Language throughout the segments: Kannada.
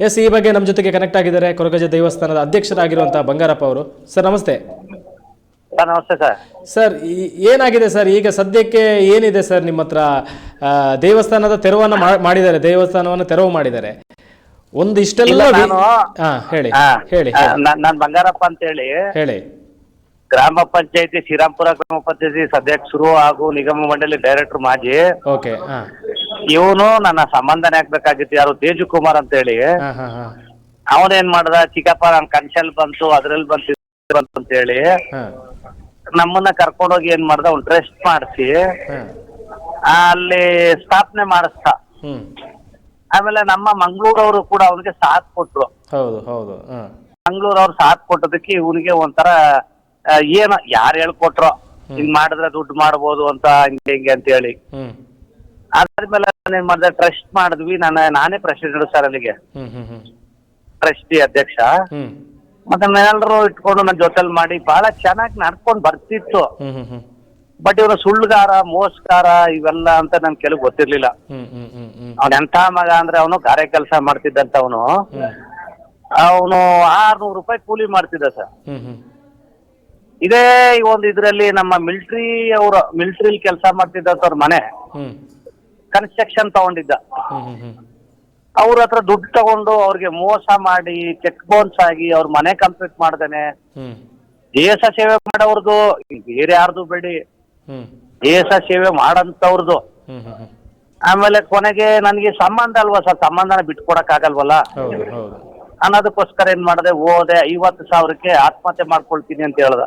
ಎಸ್ ಈ ಬಗ್ಗೆ ನಮ್ಮ ಜೊತೆಗೆ ಕನೆಕ್ಟ್ ಆಗಿದ್ದಾರೆ ಕೊರಗಜ ದೇವಸ್ಥಾನದ ಅಧ್ಯಕ್ಷರಾಗಿರುವಂತಹ ಬಂಗಾರಪ್ಪ ಅವರು. ಸರ್ ನಮಸ್ತೆ. ಸರ್ ನಮಸ್ತೆ ಸರ್. ಸರ್ ಏನಾಗಿದೆ ಸರ್? ಈಗ ಸದ್ಯಕ್ಕೆ ಏನಿದೆ ಸರ್ ನಿಮ್ಮ ಹತ್ರ? ಆ, ದೇವಸ್ಥಾನದ ತೆರವನ್ನ ಮಾ- ಮಾಡಿದ್ದಾರೆ ದೇವಸ್ಥಾನವನ್ನು ತೆರವು ಮಾಡಿದ್ದಾರೆ. ಒಂದು ಇಷ್ಟೆಲ್ಲ ಇಲ್ಲ, ನಾನು- ಹಾ ಹೇಳಿ ಹಾ. ಹೇಳಿ ನಾನು ನಾನ್ ನಾನ್ ಬಂಗಾರಪ್ಪ ಅಂತ ಹೇಳಿ. ಹೇಳಿ ಗ್ರಾಮ ಪಂಚಾಯತಿ ಶ್ರೀರಾಮ್ಪುರ ಗ್ರಾಮ ಪಂಚಾಯತಿ ಸದಸ್ಯರು ಹಾಗೂ ನಿಗಮ ಮಂಡಳಿ ಡೈರೆಕ್ಟರ್ ಮಾಜಿ. ಓಕೆ ಹಾ. ಇವನು ನನ್ನ ಸಂಬಂಧನೇ ಆಗ್ಬೇಕಾಗಿತ್ತು. ಯಾರು ತೇಜು ಕುಮಾರ್ ಅಂತ ಹೇಳಿ ಅವನೇನ್ ಮಾಡ್ದ? ಚಿಕ್ಕಪ್ಪ ನನ್ ಕನ್ಸಲ್ ಬಂತು ಅದ್ರಲ್ಲಿ ಬಂತು ಇದ್ರಲ್ಲಿ ಬಂತು ಅಂತ ಹೇಳಿ ನಮ್ಮನ್ನ ಕರ್ಕೊಂಡೋಗಿ ಏನ್ ಮಾಡ್ದ? ಅವ್ನು ಟ್ರೆಸ್ಟ್ ಮಾಡಿಸಿ ಅಲ್ಲಿ ಸ್ಥಾಪನೆ ಮಾಡಿಸ್ದ. ಆಮೇಲೆ ನಮ್ಮ ಮಂಗಳೂರವರು ಕೂಡ ಅವನಿಗೆ ಸಾಥ್ ಕೊಟ್ರು. ಹೌದು ಹೌದು. ಮಂಗಳೂರವ್ರು ಸಾಥ್ ಕೊಟ್ಟದಕ್ಕೆ ಇವನಿಗೆ ಒಂಥರ ಏನು ಯಾರು ಹೇಳ್ಕೊಟ್ರೋ ಹಿಂಗ್ ಮಾಡಿದ್ರೆ ದುಡ್ಡು ಮಾಡ್ಬೋದು ಅಂತ ಹಿಂಗೆ ಹಿಂಗೆ ಅಂತ ಹೇಳಿ ಅದಾದ್ಮೇಲೆ ಏನ್ ಮಾಡ್ದೆ ಟ್ರಸ್ಟ್ ಮಾಡಿದ್ವಿ ನಾನು ನಾನೇ ಪ್ರೆಸಿಡೆಂಟ್ ಸರ್ ಅಲ್ಲಿಗೆ. ಹ್ಮ್ ಹ್ಮ್ ಹ್ಮ್. ಟ್ರಸ್ಟಿ ಅಧ್ಯಕ್ಷ. ಹ್ಮ್. ಮತ್ತೆ ಎಲ್ಲರೂ ಇಟ್ಕೊಂಡು ನನ್ನ ಜೊತೆಲಿ ಮಾಡಿ ಬಹಳ ಚೆನ್ನಾಗಿ ನಡ್ಕೊಂಡು ಬರ್ತಿತ್ತು. ಹ್ಮ್ ಹ್ಮ್ ಹ್ಮ್. ಬಟ್ ಇವನು ಸುಳ್ಳುಗಾರ ಮೋಸಗಾರ ಇವೆಲ್ಲ ಅಂತ ನನ್ ಕೆಲವು ಗೊತ್ತಿರ್ಲಿಲ್ಲ. ಹ್ಮ್ ಹ್ಮ್ ಹ್ಮ್ ಹ್ಮ್. ಅವ್ನ ಎಂಥ ಮಗ ಅಂದ್ರೆ ಅವನು ಗಾರೆ ಕೆಲಸ ಮಾಡ್ತಿದ್ದಂತ ಅವನು. ಅವನು ಆರ್ನೂರು ರೂಪಾಯಿ ಕೂಲಿ ಮಾಡ್ತಿದ್ದ ಸರ್ ಹ್ಮ್ ಹ್ಮ್. ಇದೇ ಈ ಒಂದು ಇದ್ರಲ್ಲಿ ನಮ್ಮ ಮಿಲಿಟರಿ ಅವರು ಮಿಲಿಟರಿಲಿ ಕೆಲಸ ಮಾಡ್ತಿದ್ದಂತವ್ರ ಮನೆ. ಹ್ಮ್. ಕನ್ಸ್ಟ್ರಕ್ಷನ್ ತಗೊಂಡಿದ್ದ. ಅವ್ರ ಹತ್ರ ದುಡ್ಡು ತಗೊಂಡು ಅವ್ರಿಗೆ ಮೋಸ ಮಾಡಿ ಚೆಕ್ ಬೌನ್ಸ್ ಆಗಿ ಅವ್ರ ಮನೆ ಕಂಪ್ಲೀಟ್ ಮಾಡ್ದೇನೆ. ದೇಶ ಸೇವೆ ಮಾಡೋರ್ದು ಬೇರೆ ಯಾರ್ದು ಬೇಡಿ. ದೇಶ ಸೇವೆ ಮಾಡಂತವ್ರದ್ದು ಆಮೇಲೆ ಕೊನೆಗೆ ನನಗೆ ಸಂಬಂಧ ಅಲ್ವಾ ಸರ್? ಸಂಬಂಧನ ಬಿಟ್ಕೊಡಕ್ ಆಗಲ್ವಲ್ಲ? ಅನ್ನೋದಕ್ಕೋಸ್ಕರ ಏನ್ ಮಾಡಿದೆ ಓದೆ ಐವತ್ತು ಸಾವಿರಕ್ಕೆ ಆತ್ಮಹತ್ಯೆ ಮಾಡ್ಕೊಳ್ತೀನಿ ಅಂತ ಹೇಳ್ದ.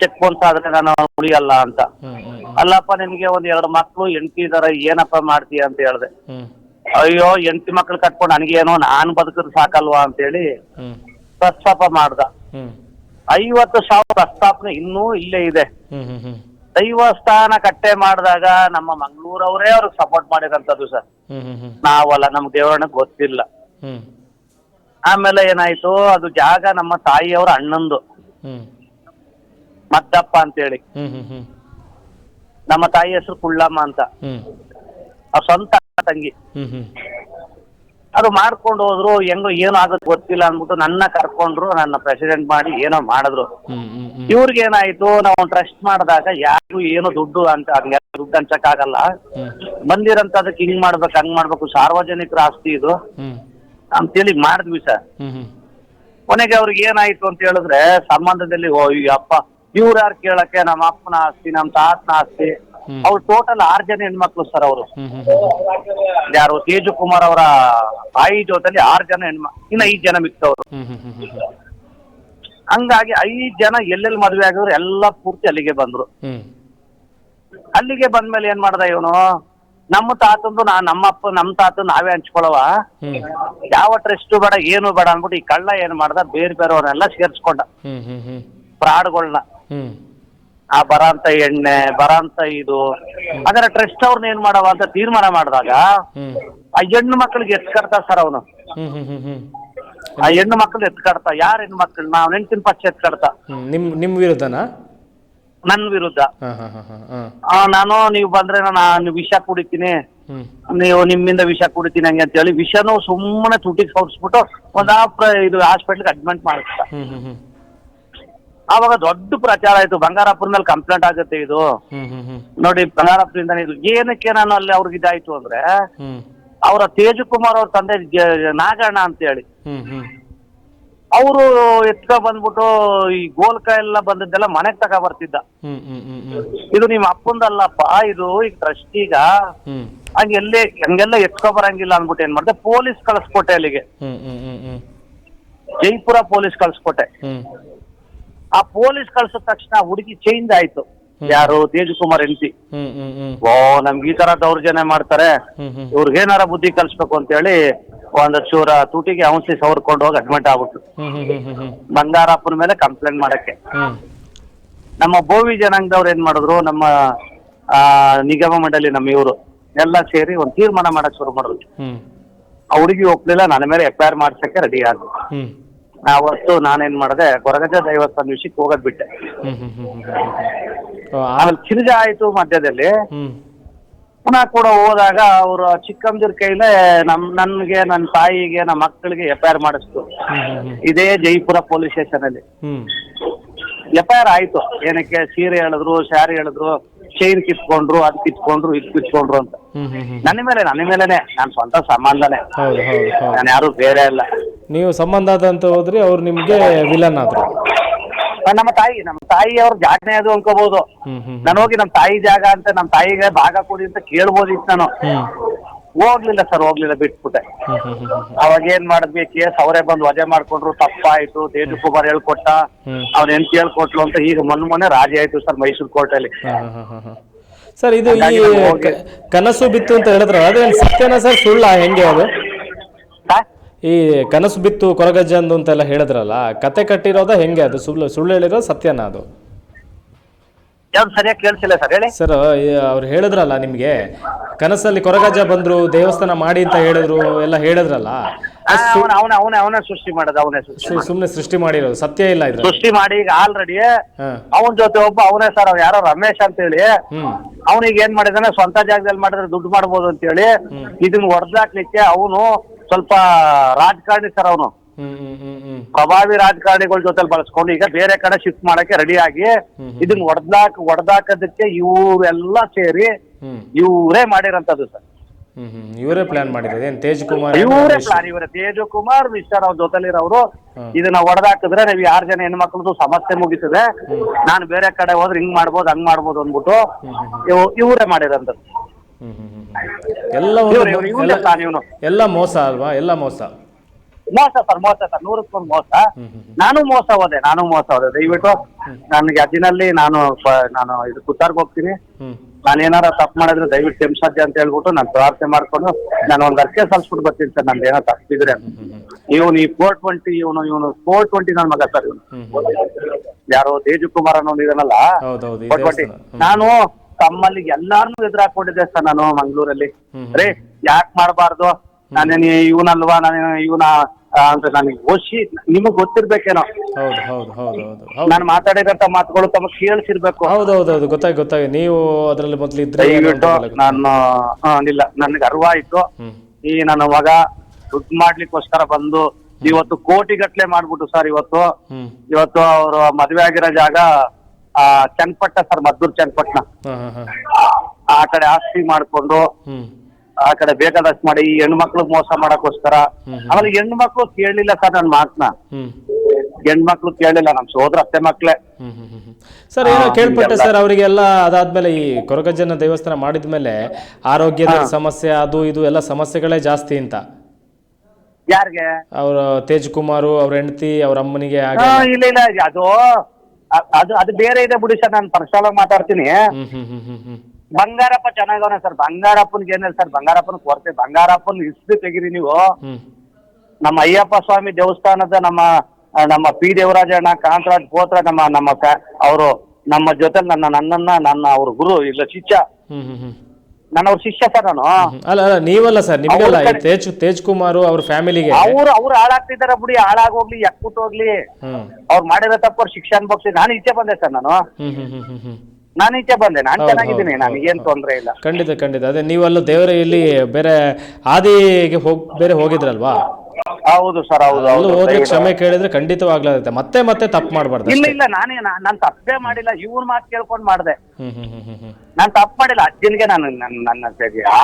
ಚೆಕ್ ಬೌನ್ಸ್ ಆದ್ರೆ ನಾನು ಉಳಿಯಲ್ಲ ಅಂತ. ಅಲ್ಲಪ್ಪ ನಿಮ್ಗೆ ಒಂದ್ ಎರಡು ಮಕ್ಳು ಹೆಂಡತಿ ಇದಾರ ಏನಪ್ಪ ಮಾಡ್ತೀಯ ಅಂತ ಹೇಳ್ದೆ. ಅಯ್ಯೋ ಹೆಂಡತಿ ಮಕ್ಳು ಕಟ್ಕೊಂಡು ನನಗೇನೋ ನಾನ್ ಬದುಕದ್ ಸಾಕಲ್ವಾ ಅಂತೇಳಿ ಹೇಳಿ ಪ್ರಸ್ತಾಪ ಮಾಡ್ದ. ಐವತ್ತು ಸಾವಿರ ಪ್ರಸ್ತಾಪನೆ ಇನ್ನೂ ಇಲ್ಲೇ ಇದೆ. ದೈವಸ್ಥಾನ ಕಟ್ಟೆ ಮಾಡಿದಾಗ ನಮ್ಮ ಮಂಗಳೂರವರೇ ಅವ್ರಿಗೆ ಸಪೋರ್ಟ್ ಮಾಡಿದಂತದ್ದು ಸರ್. ನಾವಲ್ಲ ನಮ್ ದೇವರನ್ನ ಗೊತ್ತಿಲ್ಲ. ಆಮೇಲೆ ಏನಾಯ್ತು ಅದು ಜಾಗ ನಮ್ಮ ತಾಯಿಯವರ ಅಣ್ಣಂದು. ಮದ್ದಪ್ಪ ಅಂತೇಳಿ. ನಮ್ಮ ತಾಯಿ ಹೆಸರು ಕುಳ್ಳಮ್ಮ ಅಂತ. ಅವ್ರ ಸ್ವಂತ ತಂಗಿ. ಅದು ಮಾಡ್ಕೊಂಡು ಹೋದ್ರು ಹೆಂಗೋ ಏನೋ ಆಗುತ್ತೆ ಗೊತ್ತಿಲ್ಲ ಅಂದ್ಬಿಟ್ಟು ನನ್ನ ಕರ್ಕೊಂಡ್ರು ನನ್ನ ಪ್ರೆಸಿಡೆಂಟ್ ಮಾಡಿ ಏನೋ ಮಾಡಿದ್ರು. ಇವ್ರಿಗೆ ಏನಾಯ್ತು ನಾವು ಟ್ರಸ್ಟ್ ಮಾಡಿದಾಗ ಯಾರು ಏನೋ ದುಡ್ಡು ಅಂತ ಹಂಗೆ ದುಡ್ಡು ಹಂಚಕ್ಕಾಗಲ್ಲ. ಬಂದಿರಂತ ಅದಕ್ಕೆ ಹಿಂಗ್ ಮಾಡ್ಬೇಕು ಹಂಗ್ ಮಾಡ್ಬೇಕು ಸಾರ್ವಜನಿಕರ ಆಸ್ತಿ ಇದು. ಅಂತ ಅಂತೇಳಿ ಮಾಡಿದ್ವಿ ಸರ್. ಕೊನೆಗೆ ಅವ್ರಿಗೆ ಏನಾಯ್ತು ಅಂತ ಹೇಳಿದ್ರೆ ಸಂಬಂಧದಲ್ಲಿ ಓ ಈ ಅಪ್ಪ ಇವ್ರು ಯಾರು ಕೇಳಕ್ಕೆ? ನಮ್ಮ ಅಪ್ಪನ ಆಸ್ತಿ ನಮ್ಮ ತಾತನ ಆಸ್ತಿ. ಅವ್ರು ಟೋಟಲ್ ಆರ್ ಜನ ಹೆಣ್ಮಕ್ಳು ಸರ್ ಅವರು. ಯಾರು? ತೇಜು ಕುಮಾರ್ ಅವರ ತಾಯಿ ಜೊತೆಲಿ ಆರ್ ಜನ ಹೆಣ್ಮಕ್ಳು ಇನ್ನ ಐದ್ ಜನ ಮಿಕ್ಕವರು ಹಂಗಾಗಿ ಐದ್ ಜನ ಎಲ್ಲೆಲ್ಲಿ ಮದ್ವೆ ಆಗಿದ್ರು ಎಲ್ಲ ಪೂರ್ತಿ ಅಲ್ಲಿಗೆ ಬಂದ್ರು. ಅಲ್ಲಿಗೆ ಬಂದ್ಮೇಲೆ ಏನ್ ಮಾಡ್ದ ಇವನು? ನಮ್ಮ ತಾತಂದು ನಾ ನಮ್ಮಪ್ಪ ನಮ್ಮ ತಾತ ನಾವೇ ಹಂಚ್ಕೊಳವ ಯಾವ ಟ್ರಸ್ಟ್ ಬೇಡ ಏನು ಬೇಡ ಅನ್ಬಿಟ್ಟು ಈ ಕಳ್ಳ ಏನ್ ಮಾಡ್ದ? ಬೇರೆ ಬೇರೆಯವ್ರನ್ನೆಲ್ಲ ಸೇರ್ಸ್ಕೊಂಡ. ಹ್ಮ್ ಹ್ಮ್ ಫ್ರಾಡ್ಗಳನ್ನ ಹ್ಮ್ ಆ ಬರಂತ ಎಣ್ಣೆ ಬರಂತ ಇದು. ಅದರ ಟ್ರಸ್ಟ್ ಅವ್ರನ್ನ ಏನ್ ಮಾಡವ ಅಂತ ತೀರ್ಮಾನ ಮಾಡಿದಾಗ ಆ ಹೆಣ್ಣು ಮಕ್ಕಳಿಗೆ ಎತ್ಕಡ್ತಾ ಸರ್ ಅವನು. ಆ ಹೆಣ್ಣು ಮಕ್ಕಳು ಎತ್ಕಡ್ತಾ ಯಾರ ಹೆಣ್ಣು ಮಕ್ಕಳು ನಾವ್ ನೆಂಟಿನ ಪಕ್ಷ ಎತ್ಕಡ್ತಾ? ನಿಮ್ ನಿಮ್ ವಿರುದ್ಧನಾ? ನನ್ನ ವಿರುದ್ಧ. ಆ, ನಾನು ನೀವು ಬಂದ್ರೆ ನಾನು ವಿಷ ಕುಡಿತೀನಿ. ನೀವು ನಿಮ್ಮಿಂದ ವಿಷ ಕುಡಿತೀನಿ ಹಂಗೆ ಅಂತ ಹೇಳಿ ವಿಷನು ಸುಮ್ಮನೆ ತುಟಿಗೆ ಸೋರಿಸ್ಬಿಟ್ಟು ಒಂದ್ ಆ ಪ್ರ- ಇದು ಹಾಸ್ಪಿಟ್ಲ್ಗೆ ಅಡ್ಮಿಟ್ ಮಾಡಿಸ್ತಾ. ಹ್ಮ್ ಹ್ಮ್ ಹ್ಮ್. ಆವಾಗ ದೊಡ್ಡ ಪ್ರಚಾರ ಆಯ್ತು. ಬಂಗಾರಪ್ಪನ ಮೇಲೆ ಕಂಪ್ಲೇಂಟ್ ಆಗುತ್ತೆ ಇದು. ನೋಡಿ ಬಂಗಾರಪ್ಪನಿಂದ ಇದು. ಏನಕ್ಕೆ ನಾನು ಅಲ್ಲಿ ಅವ್ರಿಗೆ ಇದಾಯ್ತು ಅಂದ್ರೆ ಅವರ ತೇಜಕುಮಾರ್ ಅವ್ರ ತಂದೆ ನಾಗಣ್ಣ ಅಂತ ಹೇಳಿ ಅವರು ಎತ್ಕ ಬಂದ್ಬಿಟ್ಟು ಈ ಗೋಲ್ಕ ಎಲ್ಲ ಬಂದದ್ದೆಲ್ಲ ಮನೆಗ್ ತಗ ಬರ್ತಿದ್ದ. ಇದು ನಿಮ್ ಅಪ್ಪಂದಲ್ಲಪ್ಪ ಇದು ಈಗ ಟ್ರಸ್ಟಿಗ ಹ್ಮ್. ಹಂಗೆಲ್ಲೇ ಹಂಗೆಲ್ಲ ಎತ್ಕೊ ಬರಂಗಿಲ್ಲ ಅಂದ್ಬಿಟ್ಟು ಏನ್ ಮಾಡಿದೆ? ಪೊಲೀಸ್ ಕಳಿಸ್ಕೊಟ್ಟೆ ಅಲ್ಲಿಗೆ. ಜೈಪುರ ಪೊಲೀಸ್ ಕಳಿಸ್ಕೊಟ್ಟೆ. ಆ ಪೊಲೀಸ್ ಕಳ್ಸಿದ ತಕ್ಷಣ ಹುಡುಗಿ ಚೇಂಜ್ ಆಯ್ತು. ಯಾರು? ತೇಜಕುಮಾರ್ ಹೆಂಡತಿ. ಎಂಟಿ ಓ ನಮ್ಗೆ ಈ ತರ ದೌರ್ಜನ್ಯ ಮಾಡ್ತಾರೆ. ಇವ್ರಿಗೆ ಏನಾರ ಇವ್ರಿಗೇನಾರ ಬುದ್ಧಿ ಕಲ್ಸ್ಬೇಕು ಅಂತ ಹೇಳಿ ಒಂದ್ ಚೂರ ತೂಟಿಗೆ ಸವರ್ಕೊಂಡು ಹೋಗಿ ಅಡ್ಮಿಟ್ ಆಗ್ಬಿಟ್ಟು ಬಂಗಾರಪ್ಪನ ಮೇಲೆ ಕಂಪ್ಲೇಂಟ್ ಮಾಡಕ್ಕೆ. ನಮ್ಮ ಬೋವಿ ಜನಾಂಗದವ್ರು ಏನ್ ಮಾಡಿದ್ರು? ನಮ್ಮ ಆ ನಿಗಮ ಮಂಡಳಿ ನಮ್ಮ ಇವರು. ಎಲ್ಲ ಸೇರಿ ಒಂದ್ ತೀರ್ಮಾನ ಮಾಡಕ್ ಶುರು ಮಾಡಿದ್ರು. ಆ ಹುಡುಗಿ ಒಪ್ಲಿಲ್ಲ ನನ್ನ ಮೇಲೆ ಎಫ್ ಐ ಆರ್ ಮಾಡ್ಸಕ್ಕೆ ರೆಡಿ ಆದ್ರು ಅವತ್ತು ನಾನೇನ್ ಮಾಡಿದೆ ಕೊರಗಜ ದೇವಸ್ಥಾನ ವಿಷಯಕ್ಕೆ ಹೋಗೋದ್ ಬಿಟ್ಟೆ. ಹ್ಮ್ ಹ್ಮ್ ಹ್ಮ್ ಹ್ಮ್ ಹ್ಮ್ ಹ್ಮ್. ಆ- ಆಮೇಲೆ ಕಿರಿಜ ಆಯ್ತು ಮಧ್ಯದಲ್ಲಿ. ಹ್ಮ್. ಪುನಃ ಕೂಡ ಹೋದಾಗ ಅವರು ಚಿಕ್ಕಮ್ಮದಿರ ಕೈಲೇ ನಮ್ ನನ್ಗೆ ನನ್ನ ತಾಯಿಗೆ ನಮ್ಮ ಮಕ್ಕಳಿಗೆ ಎಫ್ ಐ ಆರ್ ಮಾಡಿಸ್ತು. ಇದೇ ಜೈಪುರ ಪೊಲೀಸ್ ಸ್ಟೇಷನ್ ಅಲ್ಲಿ ಹ್ಮ್. ಎಫ್ ಐ ಆರ್ ಆಯ್ತು. ಏನಕ್ಕೆ ಸೀರೆ ಹೇಳಿದ್ರು ಸ್ಯಾರಿ ಹೇಳಿದ್ರು ಚೈನ್ ಕಿತ್ಕೊಂಡ್ರು ಅದ್ ಕಿತ್ಕೊಂಡ್ರು ಇದ್ ಕಿತ್ಕೊಂಡ್ರು ಅಂತ. ನನ್ನ ಮೇಲೆ ನನ್ನ ಮೇಲೆನೆ ನಾನ್ ಸ್ವಂತ ಸಂಬಂಧನೇ. ಹೌದು ಹೌದು ಹೌದು. ನಾನು ಯಾರು ಬೇರೆ ಅಲ್ಲ. ನೀವು ಸಂಬಂಧ ಆದಂತ ಹೋದ್ರಿ ಅವ್ರು ನಿಮ್ಗೆ ವಿಲನ್ ಆದ್ರು. ನಮ್ಮ ತಾಯಿ ನಮ್ಮ ತಾಯಿ ಅವ್ರ ಜಾಗನೇ ಅದು ಅನ್ಕೋಬಹುದು ಹ್ಮ್ ಹ್ಮ್ ನಾನು ಹೋಗಿ ನಮ್ಮ ತಾಯಿ ಜಾಗ ಅಂತ ನಮ್ಮ ತಾಯಿಗೆ ಭಾಗ ಕೊಡಿ ಅಂತ ಕೇಳ್ಬೋದಿತ್ತು ನಾನು. ಹ್ಮ್. ಹೋಗ್ಲಿಲ್ಲ ಸರ್ ಹೋಗ್ಲಿಲ್ಲ ಬಿಟ್ಬಿಟ್ಟೆ. ಅವಾಗ ಏನ್ ಮಾಡಿದ್ವಿ ಕೇಸ್ ಅವರೇ ಬಂದು ವಜೆ ಮಾಡ್ಕೊಂಡ್ರು ತಪ್ಪಾಯ್ತು ತೇಜಕುಮಾರ್ ಹೇಳ್ಕೊಟ್ಟ ಹ್ಮ್. ಅವ್ನ ಎಂತ ಹೇಳ್ಕೊಟ್ಲು ಅಂತ ಈಗ ಮೊನ್ನೆ ಮೊನ್ನೆ ರಾಜಿ ಆಯ್ತು ಸರ್ ಮೈಸೂರು ಕೋರ್ಟಲ್ಲಿ. ಸರ್ ಇದು ಈ ಕ- ಕನಸು ಬಿತ್ತು ಅಂತ ಹೇಳಿದ್ರ ಅದೇನು ಸತ್ಯನಾ ಸರ್ ಸುಳ್ಳ ಹೆಂಗೆ ಅದು? ಹಾ? ಈ ಕನಸು ಬಿತ್ತು ಕೊರಗಜ್ಜಂದು ಅಂತೆಲ್ಲ ಹೇಳಿದ್ರಲ್ಲ ಕತೆ ಕಟ್ಟಿರೋದ ಹೆಂಗೆ ಅದು? ಸುಳ್ಳು ಸುಳ್ಳು ಹೇಳಿರೋ ಸತ್ಯನಾ ಅದು? ಯಾವ್ದು ಸರಿಯಾಗಿ ಕೇಳಿಸಿಲ್ಲ ಸರ್ ಹೇಳಿ. ಸರ್ ಅವ್ರು ಹೇಳಿದ್ರಲ್ಲ ನಿಮ್ಗೆ ಕನಸಲ್ಲಿ ಕೊರಗಜ್ಜ ಬಂದ್ರು ದೇವಸ್ಥಾನ ಮಾಡಿ ಅಂತ ಹೇಳಿದ್ರು ಎಲ್ಲ ಹೇಳಿದ್ರಲ್ಲ ಅವನ ಅವನ ಅವನ ಅವನೇ ಸೃಷ್ಟಿ ಮಾಡೋದು ಅವನೇ ಸೃಷ್ಟಿ ಸುಮ್ಮನೆ ಸೃಷ್ಟಿ ಮಾಡಿರೋದು ಸತ್ಯ ಇಲ್ಲ ಇದು ಸೃಷ್ಟಿ ಮಾಡಿ ಈಗ ಆಲ್ರೆಡಿ ಅವನ ಜೊತೆ ಒಬ್ಬ ಅವನೇ ಸರ್ ಅವ್ ಯಾರೋ ರಮೇಶ್ ಅಂತ ಹೇಳಿ ಅವನಿಗೆ ಏನ್ ಮಾಡಿದಾನೆ ಸ್ವಂತ ಜಾಗದಲ್ಲಿ ಮಾಡಿದ್ರೆ ದುಡ್ಡು ಮಾಡ್ಬೋದು ಅಂತ ಹೇಳಿ ಇದನ್ನ ಹೊಡೆದಾಕ್ಲಿಕ್ಕೆ ಅವನು ಸ್ವಲ್ಪ ರಾಜಕಾರಣಿ ಸರ್ ಅವನು. ಪ್ರಭಾವಿ ರಾಜಕಾರಣಿಗಳ ಜೊತೆ ಬಳಸ್ಕೊಂಡು ಈಗ ಬೇರೆ ಕಡೆ ಶಿಫ್ಟ್ ಮಾಡಕ್ಕೆ ರೆಡಿ ಆಗಿ ಇದನ್ನ ಹೊಡೆದಾಕ್ ಹೊಡೆದಾಕದಕ್ಕೆ ಇವರೆಲ್ಲ ಸೇರಿ ಇವರೇ ಮಾಡಿರಂತದ್ದು ಸರ್. ಇವರೇ ಪ್ಲಾನ್ ಮಾಡಿರೋದು. ಏನ್ ತೇಜ್ ಕುಮಾರ್ ಇವರೇ ಪ್ಲಾನ್ ಇವರೇ ತೇಜಕುಮಾರ್ ಮಿಸ್ಟರ್ ಅವ್ರ ಜೊತೆಲಿರೋರು. ಇದನ್ನ ಹೊಡೆದಾಕಿದ್ರೆ ನೀವು ಯಾರು ಜನ ಹೆಣ್ಮಕ್ಳದ್ದು ಸಮಸ್ಯೆ ಮುಗಿಸಿದೆ ನಾನು ಬೇರೆ ಕಡೆ ಹೋದ್ರೆ ಹಿಂಗ್ ಮಾಡ್ಬೋದು ಹಂಗ್ ಮಾಡ್ಬೋದು ಅಂದ್ಬಿಟ್ಟು ಇವ್- ಇವರೇ ಮಾಡಿರಂತ ಹ್ಮ್ ಹ್ಮ್ ಹ್ಮ್ ಹ್ಮ್. ಎಲ್ಲ ಎಲ್ಲ ಮೋಸ ಅಲ್ವಾ? ಎಲ್ಲ ಮೋಸ. ಮೋಸ ಸರ್ ಮೋಸ ಸರ್ ನೂರಕ್ಕೊಂದು ಮೋಸ. ನಾನು ಮೋಸ ಹೋದೆ ನಾನು ಮೋಸ ಹೋದೆ. ದಯವಿಟ್ಟು ನನಗೆ ಅದಿನಲ್ಲಿ ನಾನು ಪ- ನಾನು ಇದು ಕುತ್ತಾರ್ಗ್ ಹೋಗ್ತೀನಿ. ನಾನು ಏನಾರ ತಪ್ಪು ಮಾಡಿದ್ರೆ ದಯವಿಟ್ಟು ಸಾಧ್ಯ ಅಂತ ಹೇಳ್ಬಿಟ್ಟು ನಾನು ಪ್ರಾರ್ಥನೆ ಮಾಡ್ಕೊಂಡು ನಾನು ಒಂದು ಅರ್ಕೆ ಸಲ್ಸ್ಬಿಟ್ಟು ಬರ್ತೀನಿ ಸರ್ ನಂದು ಏನೋ ತಪ್ಪಿದ್ರೆ ಇವನು ಈ ಫೋರ್ ಟ್ವೆಂಟಿ ಇವನು ಇವನು ಫೋರ್ ಟ್ವೆಂಟಿ ನನ್ನ ಮಗ ಸರ್ ಇವನು. ಯಾರೋ ತೇಜಕುಮಾರ್ ಕುಮಾರ್ ಇದನ್ನಲ್ಲ ಹೌದೌದು ಈ ಫೋರ್ ಟ್ವೆಂಟಿ ದೇವಸ್ಥಾನ. ಹ್ಮ್. ನಾನು ತಮ್ಮಲ್ಲಿ ಎಲ್ಲಾರನ್ನೂ ಎದುರಾಕೊಂಡಿದ್ದೆ ಸರ್ ನಾನು ಮಂಗಳೂರಲ್ಲಿ. ಹ್ಮ್. ರೇ ಯಾಕೆ ಮಾಡಬಾರ್ದು? ನಾನೇನು ಇವನಲ್ವಾ? ನಾನೇನು ಇವನ ಅಂತ ನನಗೆ ಓಶಿ ನಿಮಗ್ ಗೊತ್ತಿರ್ಬೇಕೇನೋ. ಹೌದು ಹೌದು ಹೌದು ಹೌದು ಹೌದು. ನಾನು ಮಾತಾಡಿದಂತ ಮಾತುಗಳು ತಮಗೆ ಕೇಳಿಸಿರ್ಬೇಕು. ಹೌದು ಹೌದು ಹೌದು ಗೊತ್ತಾಗಿ ಗೊತ್ತಾಗಿ ನೀವು ಅದರಲ್ಲಿ ಮೊದಲು ಇದ್ರೆ ಏನು ಅಂತ ದಯವಿಟ್ಟು ಗೊತ್ತಾಗುತ್ತೆ. ನಾನು ಆ, ಇಲ್ಲ ನನಗೆ ಅರ್ವ ಆಯ್ತು ಹ್ಮ್. ಈ ನನ್ನ ಮಗ ದುಡ್ಡು ಮಾಡ್ಲಿಕ್ಕೋಸ್ಕರ ಬಂದು ಇವತ್ತು ಕೋಟಿ ಗಟ್ಲೆ ಮಾಡ್ಬಿಟ್ಟು ಸರ್ ಇವತ್ತು. ಹ್ಮ್. ಇವತ್ತು ಅವರು ಮದ್ವೆ ಆಗಿರೋ ಜಾಗ ಆ ಚನ್ನಪಟ್ಟ ಸರ್ ಮದ್ದೂರ್ ಚನ್ನಪಟ್ಟಣ. ಹಾ ಹಾ ಹಾ. ಆ ಕಡೆ ಆಸ್ತಿ ಮಾಡ್ಕೊಂಡು ಹ್ಮ್. ಆ ಕಡೆ ಬೇಕಾದಷ್ಟು ಮಾಡಿ ಈ ಹೆಣ್ಮಕ್ಳು ಮೋಸ ಮಾಡಕ್ಕೋಸ್ಕರ. ಆಮೇಲೆ ಹೆಣ್ಮಕ್ಳು ಕೇಳಲಿಲ್ಲ ಸರ್ ನನ್ನ ಮಾತನ್ನ ಹೆಣ್ಮಕ್ಳು ಕೇಳಲಿಲ್ಲ ನಮ್ ಸೋದ್ರ ಅತ್ತೆ ಮಕ್ಳೇ. ಸರ್ ಏನೋ ಕೇಳ್ಪಟ್ಟೆ ಸರ್ ಅವರಿಗೆಲ್ಲ ಅದಾದ್ಮೇಲೆ ಈ ಕೊರಗಜ್ಜನ ದೇವಸ್ಥಾನ ಮಾಡಿದ್ಮೇಲೆ ಆರೋಗ್ಯದ ಸಮಸ್ಯೆ ಅದು ಇದು ಎಲ್ಲ ಸಮಸ್ಯೆಗಳೇ ಜಾಸ್ತಿ ಅಂತ. ಯಾರಿಗೆ? ಅವ್ರ ತೇಜ್ ಕುಮಾರ್ ಅವ್ರ ಹೆಂಡತಿ ಅವ್ರ ಅಮ್ಮನಿಗೆ ಇಲ್ಲ ಇಲ್ಲ ಅದು ಅದು ಅದು ಬೇರೆ ಇದೆ ಬಿಡಿ ಸರ್ ನಾನು ಪರ್ಸನಲ್ ಮಾತಾಡ್ತೀನಿ. ಹ್ಮ್ ಹ್ಮ್ ಹ್ಮ್ ಹ್ಮ್ ಹ್ಮ್. ಬಂಗಾರಪ್ಪ ಚೆನ್ನಾಗವನ ಸರ್. ಬಂಗಾರಪ್ಪನ್ಗೆ ಏನಿಲ್ಲ ಸರ್. ಬಂಗಾರಪ್ಪನ ಕೊರತೆ. ಬಂಗಾರಪ್ಪನ ಹಿಸ್ಟ್ರಿ ತೆಗಿರಿ ನೀವು. ನಮ್ಮ ಅಯ್ಯಪ್ಪ ಸ್ವಾಮಿ ದೇವಸ್ಥಾನದ ನಮ್ಮ ನಮ್ಮ ಪಿ. ದೇವರಾಜಣ್ಣ ಕಾಂತರಾಜ್ ಪೋತ್ರ ನಮ್ಮ ನಮ್ಮ ಅವರು ನಮ್ಮ ಜೊತೆ ನನ್ನ ನನ್ನನ್ನ ನನ್ನ ಅವ್ರ ಗುರು ಇಲ್ಲ ಶಿಷ್ಯ. ನನ್ನ ಅವ್ರ ಶಿಷ್ಯ ಸರ್ ನಾನು. ಅಲ್ಲ ಅಲ್ಲ ನೀವಲ್ಲ ಸರ್. ನಿಮ್ಗಲ್ಲ ತೇಜ್ ತೇಜ್ ಕುಮಾರ್ ಅವ್ರ ಫ್ಯಾಮಿಲಿಗೆ. ಅವ್ರು ಅವ್ರು ಹಾಳಾಗ್ತಿದಾರ ಬಿಡಿ. ಹಾಳಾಗೋಗ್ಲಿ ಎಕ್ಕುಟ್ ಹೋಗ್ಲಿ. ಅವ್ರು ಮಾಡಿರೋ ತಪ್ಪು ಅವ್ರ ಶಿಕ್ಷೆ ಅನ್ಭವಿಸಿ. ನಾನು ಈಚೆ ಬಂದೆ ಸರ್ ನಾನು. ನಾನು ಈಚೆ ಬಂದೆ ನಾನು ಹೌದು, ಚೆನ್ನಾಗಿದ್ದೀನಿ ಹೌದು, ನನಗೇನ್. ತೊಂದ್ರೆ ಇಲ್ಲ. ಖಂಡಿತ ಖಂಡಿತ. ಅದೇ ನೀವಲ್ಲ ದೇವರ ಇಲ್ಲಿ ಬೇರೆ ಆದಿಗೆ ಹೋಗ್ ಬೇರೆ ಹೋಗಿದ್ರಲ್ವಾ? ಹೌದು ಸರ್ ಹೌದು ಅಲ್ಲೂ ಹೌದು ದಯವಿಟ್ಟು. ಕ್ಷಮೆ ಕೇಳಿದ್ರೆ ಖಂಡಿತವಾಗ್ಲಾಗುತ್ತೆ. ಮತ್ತೆ ಮತ್ತೆ ತಪ್ಪು ಮಾಡಬಾರ್ದು ಇಲ್ಲ ಇಲ್ಲ ನಾನೇ ನಾನ್ ತಪ್ಪೇ ಮಾಡಿಲ್ಲ ಇವ್ರ ಮಾತು ಕೇಳ್ಕೊಂಡ್ ಮಾಡ್ದೆ. ಹ್ಮ್ ಹ್ಮ್ ಹ್ಮ್ ಹ್ಮ್ ಹ್ಮ್. ನಾನು ತಪ್ಪು ಮಾಡಿಲ್ಲ ಅಜ್ಜನಿಗೆ ನಾನು ನನ್ನ ನನ್ನ ಸರಿ ಆ.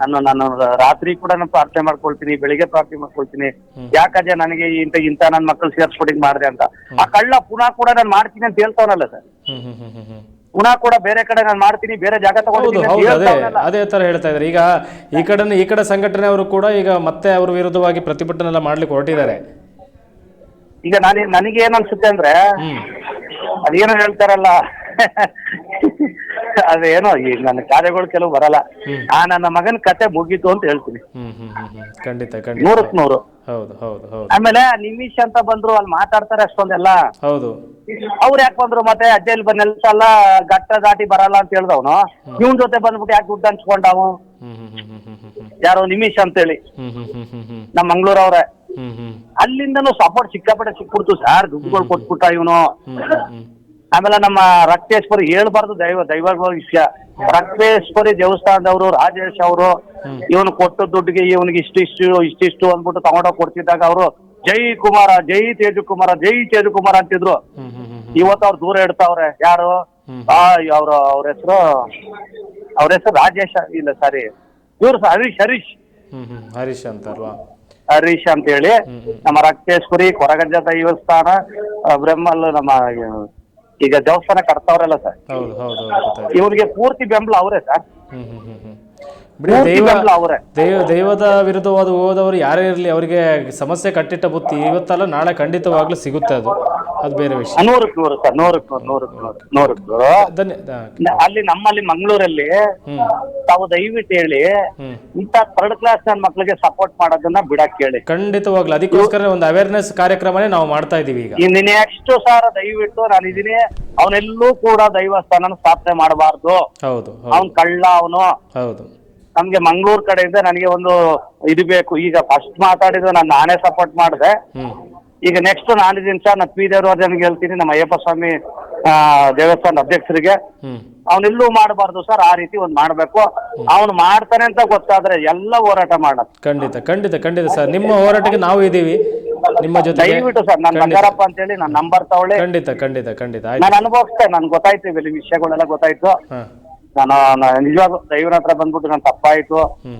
ನಾನು ನಾನು ರಾತ್ರಿ ಕೂಡ ನಾನು ಪ್ರಾರ್ಥನೆ ಮಾಡ್ಕೊಳ್ತೀನಿ ಬೆಳಿಗ್ಗೆ ಪ್ರಾರ್ಥನೆ ಮಾಡ್ಕೊಳ್ತೀನಿ. ಯಾಕಜ್ಜ ನನಗೆ ಇಂತ ಇಂತ ನನ್ನ ಮಕ್ಕಳು ಸೇರ್ಸ್ಕೊಟ್ಟಿಗೆ ಮಾಡಿದೆ ಅಂತ? ಆ ಕಳ್ಳ ಪುನಃ ಕೂಡ ನಾನು ಮಾಡ್ತೀನಿ ಅಂತ ಹೇಳ್ತಾವನಲ್ಲ ಸರ್. ಪುನಃ ಕೂಡ ಬೇರೆ ಕಡೆ ನಾನು ಮಾಡ್ತೀನಿ ಬೇರೆ ಜಾಗ ಅದೇ ಅದೇ ತರ ಹೇಳ್ತಾ ಇದ್ದಾರೆ. ಈಗ ಈ ಕಡೆ ಈ ಕಡೆ ಸಂಘಟನೆ ಅವರು ಕೂಡ ಈಗ ಮತ್ತೆ ಅವ್ರ ವಿರುದ್ಧವಾಗಿ ಪ್ರತಿಭಟನೆ ಎಲ್ಲ ಮಾಡ್ಲಿಕ್ಕೆ ಹೊರಟಿದ್ದಾರೆ. ಈಗ ನಾನು ನನಗೆ ಏನ್ ಅನ್ಸುತ್ತೆ ಅಂದ್ರೆ ಅದೇನೋ ಹೇಳ್ತಾರಲ್ಲ ಅದೇನೋ ಈ ನನ್ನ ಕಾರ್ಯಗಳು ಕೆಲವು ಬರಲ್ಲ ಆ ನನ್ನ ಮಗನ ಕತೆ ಮುಗೀತು ಅಂತ ಹೇಳ್ತೀನಿ ಹ್ಮ್ ಹ್ಮ್ ಹ್ಮ್ ಹ್ಮ್ ಖಂಡಿತ ಖಂಡಿತ ನೂರಕ್ ನೂರು ಹೌದು ಹೌದು ಹೌದು ಆಮೇಲೆ ನಿಮಿಷ್ ಅಂತ ಬಂದ್ರು ಅಲ್ಲಿ ಮಾತಾಡ್ತಾರೆ ಅಷ್ಟೊಂದೆಲ್ಲ ಹೌದು ಅವ್ರು ಯಾಕೆ ಬಂದ್ರು ಮತ್ತೆ ಅಜ್ಜಲ್ಲಿ ನೆಲ್ಸಲ್ಲ ಗಟ್ಟ ದಾಟಿ ಬರಲ್ಲ ಅಂತ ಹೇಳ್ದವನು ಇವನ್ ಜೊತೆ ಬಂದ್ಬಿಟ್ಟು ಯಾಕೆ ದುಡ್ಡು ಹಂಚ್ಕೊಂಡವು ಹ್ಮ್ ಹ್ಮ್ ಹ್ಮ್ ಹ್ಮ್ ಹ್ಮ್ ಹ್ಮ್ ಹ್ಮ್ ಯಾರೋ ನಿಮಿಷ್ ಅಂತೇಳಿ ಹ್ಮ್ ಹ್ಮ್ ಹ್ಮ್ ಹ್ಮ್ ಹ್ಮ್ ನಮ್ಮ ಮಂಗ್ಳೂರವ್ರೆ ಹ್ಮ್ ಹ್ಮ್ ಅಲ್ಲಿಂದನೂ ಸಪೋರ್ಟ್ ಸಿಕ್ಕಾಪಟ್ಟೆ ಸಿಕ್ಬಿಡ್ತು ಸರ್ ದುಡ್ಡುಗಳು ಕೊಟ್ಬಿಟ್ಟ ಇವನು ಹ್ಮ್ ಹ್ಮ್ ಹ್ಮ್ ಆಮೇಲೆ ನಮ್ಮ ರಕ್ತೇಶ್ವರಿ ಹೇಳ್ಬಾರ್ದು ದೈವ ದೈವ ವಿಷಯ. ರಕ್ತೇಶ್ವರಿ ದೇವಸ್ಥಾನದವರು ರಾಜೇಶ್ ಅವರು ಇವನು ಕೊಟ್ಟ ದುಡ್ಡಿಗೆ ಇವನಿಗೆ ಇಷ್ಟಿಷ್ಟು ಇಷ್ಟು ಇಷ್ಟಿಷ್ಟು ಅಂದ್ಬಿಟ್ಟು ತಗೊಂಡೋಗಿ ಕೊಡ್ತಿದ್ದಾಗ ಅವರು ಜೈ ಕುಮಾರ ಜೈ ತೇಜು ಕುಮಾರ ಜೈ ತೇಜು ಕುಮಾರ ಅಂತಿದ್ರು ಇವತ್ತು ಅವ್ರು ದೂರ ಇಡ್ತಾವ್ರೆ. ಯಾರು? ಆ ಅವ್ರ ಅವ್ರ ಹೆಸರು ಅವ್ರ ಹೆಸರು ರಾಜೇಶ ಇಲ್ಲ ಸಾರಿ ಇವ್ರು ಹರೀಶ್ ಹರೀಶ್. ಹರೀಶ್ ಅಂತ ಅಲ್ವಾ ಹರೀಶ್ ಅಂತ ಹೇಳಿ ನಮ್ಮ ರಕ್ತೇಶ್ವರಿ ಕೊರಗಜ್ಜ ದೇವಸ್ಥಾನ ಬ್ರಹ್ಮಲ್ ನಮ್ಮ ಈಗ ದೇವಸ್ಥಾನ ಕಟ್ತಾವ್ರಲ್ಲ ಸರ್. ಹೌದು ಹೌದು ಹೌದು ಗೊತ್ತಾಯ್ತು. ಇವನಿಗೆ ಪೂರ್ತಿ ಬೆಂಬಲ ಅವರೇ ಸರ್. ಹ್ಮ್ ಹ್ಮ್ ಹ್ಮ್ ಹ್ಮ್. ಬಿಡಿ ಪೂರ್ತಿ ದೈವ ಬೆಂಬಲ ಅವರೇ. ದೈವ ದೈವದ ವಿರುದ್ಧವಾದ ಹೋದವರು ಯಾರೇ ಇರಲಿ ಅವರಿಗೆ ಸಮಸ್ಯೆ ಕಟ್ಟಿಟ್ಟ ಬುತ್ತಿ ಇವತ್ತಲ್ಲ ನಾಳೆ ಖಂಡಿತವಾಗ್ಲೂ ಸಿಗುತ್ತೆ ಅದು. ಅದು ಬೇರೆ ವಿಷಯ. ನೂರಕ್ಕೆ ನೂರು ಸರ್ ನೂರಕ್ಕೆ ನೂರು ನೂರಕ್ಕೆ ನೂರು ನೂರಕ್ಕೆ ನೂರು ಧನ್ಯ ನ- ಅಲ್ಲಿ ನಮ್ಮಲ್ಲಿ ಮಂಗಳೂರಲ್ಲಿ ಹ್ಮ್. ತಾವು ದಯವಿಟ್ಟು ಹೇಳಿ ಹ್ಮ್. ಇಂಥ ಥರ್ಡ್ ಕ್ಲಾಸ್ ನನ್ನ ಮಕ್ಕಳಿಗೆ ಸಪೋರ್ಟ್ ಮಾಡೋದನ್ನ ಬಿಡಕ್ ಹೇಳಿ ಖಂಡಿತವಾಗ್ಲೂ. ಅದಕ್ಕೋಸ್ಕರ ಒಂದು ಅವೇರ್ನೆಸ್ ಕಾರ್ಯಕ್ರಮನೇ ನಾವು ಮಾಡ್ತಾ ಇದೀವಿ ಈಗ. ಇನ್ನು ನೆಕ್ಸ್ಟ್ ಸಾರ ದಯವಿಟ್ಟು ನಾನು ಇದೀನಿ. ಅವನೆಲ್ಲೂ ಕೂಡ ದೈವಸ್ಥಾನ ಸ್ಥಾಪನೆ ಮಾಡಬಾರ್ದು. ಹೌದು ಹೌದು. ಅವನ್ ಕಳ್ಳ ಅವನು. ಹೌದು. ನಮ್ಗೆ ಮಂಗಳೂರು ಕಡೆಯಿಂದ ನನಗೆ ಒಂದು ಇದು ಬೇಕು. ಈಗ ಫಸ್ಟ್ ಮಾತಾಡಿದ್ದು ನಾನು ನಾನೇ ಸಪೋರ್ಟ್ ಮಾಡಿದೆ. ಹ್ಮ್. ಈಗ ನೆಕ್ಸ್ಟ್ ನಾನಿದ್ದೀನಿ ಸರ್ ನಾನು ಪಿ ದೇವರಾಜನಿಗೆ ಹೇಳ್ತೀನಿ ನಮ್ಮ ಅಯ್ಯಪ್ಪ ಸ್ವಾಮಿ ಆ, ದೇವಸ್ಥಾನದ ಅಧ್ಯಕ್ಷರಿಗೆ. ಅವನೆಲ್ಲೂ ಮಾಡಬಾರ್ದು ಸರ್ ಆ ರೀತಿ ಒಂದು ಮಾಡಬೇಕು. ಅವನು ಮಾಡ್ತಾನೆ ಅಂತ ಗೊತ್ತಾದ್ರೆ ಎಲ್ಲ ಹೋರಾಟ ಮಾಡೋದು ಖಂಡಿತ ಖಂಡಿತ ಖಂಡಿತ ಸರ್. ನಿಮ್ಮ ಹೋರಾಟಕ್ಕೆ ನಾವು ಇದ್ದೀವಿ. ನಿಮ್ಮ ಜೊತೆ ದಯವಿಟ್ಟು ಸರ್ ನನ್ನ ಬಂಗಾರಪ್ಪ ಅಂತ ಹೇಳಿ ನನ್ನ ನಂಬರ್ ತಗೊಳ್ಳಿ. ಖಂಡಿತ ಖಂಡಿತ ಖಂಡಿತ. ನಾನು ಅನುಭವಿಸ್ತೇನೆ ನನ್ಗೆ ಗೊತ್ತಾಯ್ತು ಇವೆಲ್ಲ ವಿಷಯಗಳೆಲ್ಲ ಗೊತ್ತಾಯ್ತು. ನಾನು ನಿಜವಾಗ್ಲೂ ದೈವನ ಹತ್ರ ಬಂದ್ಬಿಟ್ಟು ನನ್ನ ತಪ್ಪಾಯ್ತು.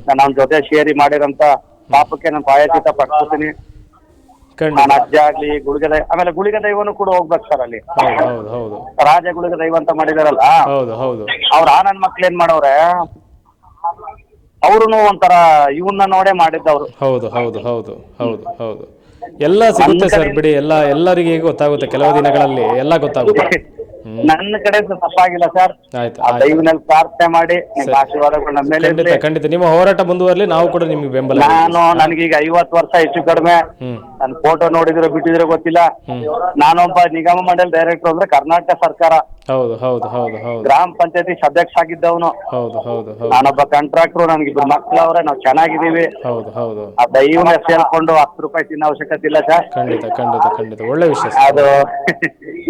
ನಾನು ಅವ್ನ ಜೊತೆ ಶೇರಿ ಮಾಡಿರಂತ ಪಾಪಕ್ಕೆ ನಾನು ಪ್ರಾಯಚಿತ ಪಡ್ಕೊತೀನಿ ಖಂಡಿತ. ನಾನು ಅಜ್ಜ ಆಗ್ಲಿ ಗುಳಿಗೆ ದೈವ ಆಮೇಲೆ ಗುಳಿಗೆ ದೈವನು ಕೂಡ ಹೋಗ್ಬೇಕು ಸರ್ ಅಲ್ಲಿ. ಹೌದು ಹೌದು ಹೌದು. ರಾಜ ಗುಳಿಗೆ ದೈವ ಅಂತ ಮಾಡಿದಾರಲ್ಲ? ಹೌದು ಹೌದು. ಅವ್ರ ಆನಂದ್ ಮಕ್ಳು ಏನ್ ಮಾಡವ್ರೆ ಅವ್ರು ಒಂಥರ ಇವನ್ನ ನೋಡೇ ಮಾಡಿದ್ದವ್ರು. ಹೌದು ಹೌದು ಹೌದು ಹೌದು ಹೌದು. ಎಲ್ಲ ಸಿಗುತ್ತೆ ಸರ್ ಬಿಡಿ ಎಲ್ಲ ಎಲ್ಲರಿಗೆ ಗೊತ್ತಾಗುತ್ತೆ ಕೆಲವು ದಿನಗಳಲ್ಲಿ ಎಲ್ಲ ಗೊತ್ತಾಗುತ್ತೆ. ನನ್ನ ಕಡೆ ತಪ್ಪಾಗಿಲ್ಲ ಸರ್. ಆಯ್ತು ಆ ಆಯ್ತು. ದೈವನಲ್ಲಿ ಪ್ರಾರ್ಥನೆ ಮಾಡಿ ನಿಮ್ಮ ಆಶೀರ್ವಾದಗಳು ನಮ್ಮ ಮೇಲೆ ಖಂಡಿತ ಇರ್ಲಿ ಖಂಡಿತ. ನಿಮ್ಮ ಹೋರಾಟ ಮುಂದುವರಲಿ ನಾವು ಕೂಡ ನಿಮಗೆ ಬೆಂಬಲ ನಾನು ನನಗೀಗ ಐವತ್ತು ವರ್ಷ ಹೆಚ್ಚು ಕಡಿಮೆ. ಹ್ಮ್. ನನ್ನ ಫೋಟೋ ನೋಡಿದ್ರೆ ಬಿಟ್ಟಿದ್ರೆ ಗೊತ್ತಿಲ್ಲ. ನಾನೊಬ್ಬ ನಿಗಮ ಮಂಡಳಿ ಡೈರೆಕ್ಟರ್ ಅಂದ್ರೆ ಕರ್ನಾಟಕ ಸರ್ಕಾರ. ಹೌದು ಹೌದು ಹೌದು ಹೌದು. ಗ್ರಾಮ ಪಂಚಾಯತಿ ಅಧ್ಯಕ್ಷ ಆಗಿದ್ದವನು ಹೌದು ಹೌದು ಹೌದು. ನಾನೊಬ್ಬ ಕಾಂಟ್ರಾಕ್ಟ್ರು ನನಗಿಬ್ರು ಮಕ್ಕಳವ್ರೆ ನಾವು ಚೆನ್ನಾಗಿದ್ದೀವಿ. ಹೌದು ಹೌದು. ಆ ದೈವನ ಸೇರ್ಕೊಂಡು ಹತ್ತು ರೂಪಾಯಿ ತಿನ್ನೋ ಅವಶ್ಯಕತೆ ಇಲ್ಲ ಸರ್. ಖಂಡಿತ ಖಂಡಿತ ಖಂಡಿತ. ಒಳ್ಳೆ ವಿಷಯ ಸರ್ ಅದು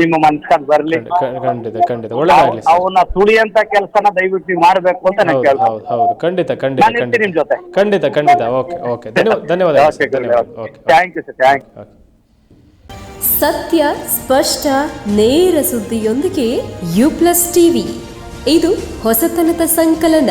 ನಿಮ್ಮ ಮನ್ಸ್ಕಂಡ್ ಬರ್ಲಿ. ಖಂಡಿತ ಖಂಡಿತ ಖಂಡಿತ. ಒಳ್ಳೆದಾಗ್ಲಿ ಸರ್. ಅವನ್ನ ತುಳಿಯಂತ ಕೆಲಸನ ದಯವಿಟ್ಟು ನೀವು ಮಾಡ್ಬೇಕು ಅಂತ ನಾನು ಹೌದು ಕೇಳ್ತೀನಿ ಹೌದು ಹೌದು. ಖಂಡಿತ ಖಂಡಿತ ನಾನು ಇರ್ತೀನಿ ನಿಮ್ ಖಂಡಿತ ಜೊತೆ. ಖಂಡಿತ ಖಂಡಿತ. Okay okay. ಧನ್ಯವಾದ ಧನ್ಯವಾದ ಓಕೆ ಧನ್ಯವಾದ okay thank you sir thank you okay. ಸತ್ಯ ಸ್ಪಷ್ಟ ನೇರ ಸುದ್ದಿಯೊಂದಿಗೆ ಯು ಪ್ಲಸ್ ಟಿವಿ. ಇದು ಹೊಸತನದ ಸಂಕಲನ.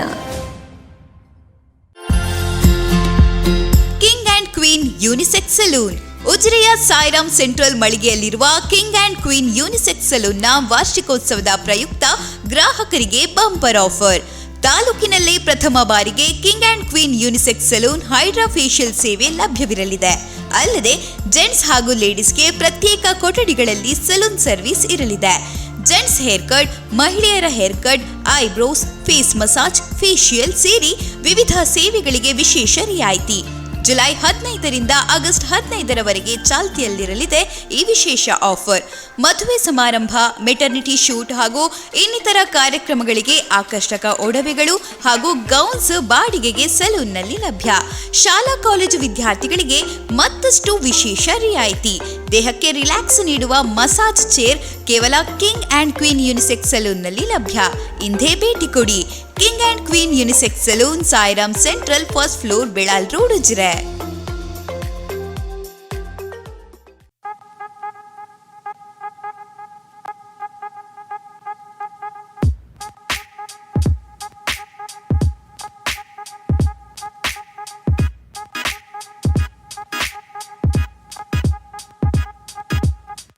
King and queen unisex salon ಉಜಿರೆಯ Sairam central ಮಳಿಗೆಯಲ್ಲಿರುವ ಕಿಂಗ್ ಅಂಡ್ ಕ್ವೀನ್ ಯೂನಿಸೆಕ್ಸ್ ಸಲೂನ್ನ ವಾರ್ಷಿಕೋತ್ಸವದ ಪ್ರಯುಕ್ತ ಗ್ರಾಹಕರಿಗೆ ಬಂಪರ್ ಆಫರ್. ತಾಲೂಕಿನಲ್ಲೇ ಪ್ರಥಮ ಬಾರಿಗೆ king and queen unisex salon hydra facial ಸೇವೆ ಲಭ್ಯವಿರಲಿದೆ. ಅಲ್ಲದೆ ಜೆಂಟ್ಸ್ ಹಾಗೂ ಲೇಡೀಸ್ಗೆ ಪ್ರತ್ಯೇಕ ಕೊಠಡಿಗಳಲ್ಲಿ ಸಲೂನ್ ಸರ್ವಿಸ್ ಇರಲಿದೆ. ಜೆಂಟ್ಸ್ ಹೇರ್ ಕಟ್, ಮಹಿಳೆಯರ hair cut, eyebrows, face massage facial ಸೇರಿ ವಿವಿಧ ಸೇವೆಗಳಿಗೆ ವಿಶೇಷ ರಿಯಾಯಿತಿ. ಜುಲೈ ಹದಿನೈದರಿಂದ ಆಗಸ್ಟ್ ಹದಿನೈದರವರೆಗೆ ಚಾಲ್ತಿಯಲ್ಲಿರಲಿದೆ ಈ ವಿಶೇಷ ಆಫರ್. ಮದುವೆ ಸಮಾರಂಭ ಮೆಟರ್ನಿಟಿ ಶೂಟ್ ಹಾಗೂ ಇನ್ನಿತರ ಕಾರ್ಯಕ್ರಮಗಳಿಗೆ ಆಕರ್ಷಕ ಒಡವೆಗಳು ಹಾಗೂ ಗೌನ್ಸ್ ಬಾಡಿಗೆಗೆ ಸಲೂನ್ನಲ್ಲಿ ಲಭ್ಯ. ಶಾಲಾ ಕಾಲೇಜು ವಿದ್ಯಾರ್ಥಿಗಳಿಗೆ ಮತ್ತಷ್ಟು ವಿಶೇಷ ರಿಯಾಯಿತಿ. ದೇಹಕ್ಕೆ ರಿಲ್ಯಾಕ್ಸ್ ನೀಡುವ ಮಸಾಜ್ ಚೇರ್ ಕೇವಲ ಕಿಂಗ್ ಆ್ಯಂಡ್ ಕ್ವೀನ್ ಯುನಿಸೆಕ್ಸ್ ಸಲೂನ್ನಲ್ಲಿ ಲಭ್ಯ. ಇಂದೇ ಭೇಟಿ ಕೊಡಿ. King and queen unisex salon Sairam central first floor Belal road Ujire